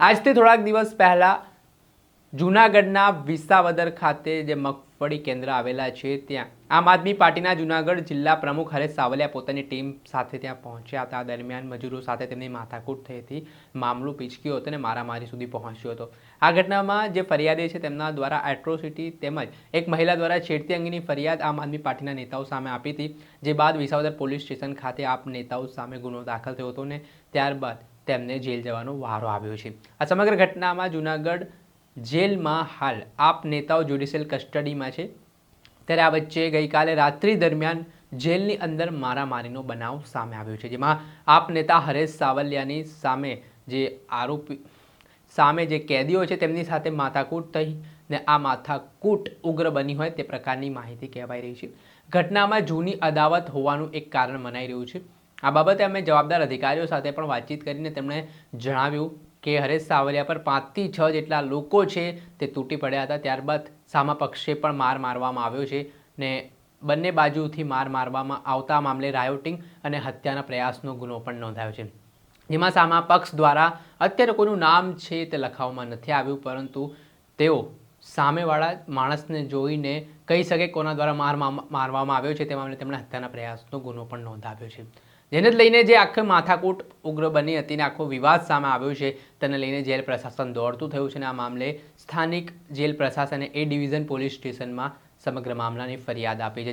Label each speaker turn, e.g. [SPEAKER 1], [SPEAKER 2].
[SPEAKER 1] આજથી થોડાક દિવસ પહેલાં જૂનાગઢના વિસાવદર ખાતે જે મગફળી કેન્દ્ર આવેલા છે, ત્યાં આમ આદમી પાર્ટીના જૂનાગઢ જિલ્લા પ્રમુખ હરેશ સાવલિયા પોતાની ટીમ સાથે ત્યાં પહોંચ્યા હતા. દરમિયાન મજૂરો સાથે તેમની માથાકૂટ થઈ હતી. મામલો પીચક્યો હતો અને મારામારી સુધી પહોંચ્યો હતો. આ ઘટનામાં જે ફરિયાદી છે, તેમના દ્વારા એટ્રોસિટી તેમજ એક મહિલા દ્વારા છેડતી અંગેની ફરિયાદ આમ આદમી પાર્ટીના નેતાઓ સામે આપી હતી, જે બાદ વિસાવદર પોલીસ સ્ટેશન ખાતે આપ નેતાઓ સામે ગુનો દાખલ થયો હતો ને ત્યારબાદ તેમને જેલ જવાનો વારો આવ્યો છે. આ સમગ્ર ઘટનામાં જૂનાગઢ જેલમાં હાલ આપ નેતાઓ જ્યુડિશિયલ કસ્ટડીમાં છે. ત્યારે આ વચ્ચે ગઈકાલે રાત્રિ દરમિયાન જેલની અંદર મારામારીનો બનાવ સામે આવ્યો છે. જેમાં આપ નેતા હરેશ સાવલિયાની સામે જે આરોપી, સામે જે કેદીઓ છે તેમની સાથે માથાકૂટ થઈ ને આ માથાકૂટ ઉગ્ર બની હોય તે પ્રકારની માહિતી કહેવાઈ રહી છે. ઘટનામાં જૂની અદાવત હોવાનું એક કારણ મનાઈ રહ્યું છે. આ બાબતે અમે જવાબદાર અધિકારીઓ સાથે પણ વાતચીત કરીને તેમણે જણાવ્યું કે હરેશ સાવલિયા પર પાંચથી છ જેટલા લોકો છે તે તૂટી પડ્યા હતા. ત્યારબાદ સામા પક્ષે પણ માર મારવામાં આવ્યો છે ને બંને બાજુથી માર મારવામાં આવતા મામલે રાયોટિંગ અને હત્યાના પ્રયાસનો ગુનો પણ નોંધાયો છે. જેમાં સામા પક્ષ દ્વારા અત્યારે કોઈનું નામ છે તે લખાવવામાં નથી આવ્યું, પરંતુ તેઓ સામેવાળા માણસને જોઈને કહી શકે કોના દ્વારા માર મારવામાં આવ્યો છે. તે મામલે તેમણે હત્યાના પ્રયાસનો ગુનો પણ નોંધાવ્યો છે. જેને લઈને જે આખી માથાકૂટ ઉગ્ર બની હતી ને આખો વિવાદ સામે આવ્યો છે, તેને લઈને જેલ પ્રશાસન દોડતું થયું છે અને આ મામલે સ્થાનિક જેલ પ્રશાસને એ ડિવિઝન પોલીસ સ્ટેશનમાં સમગ્ર મામલાની ફરિયાદ આપી છે.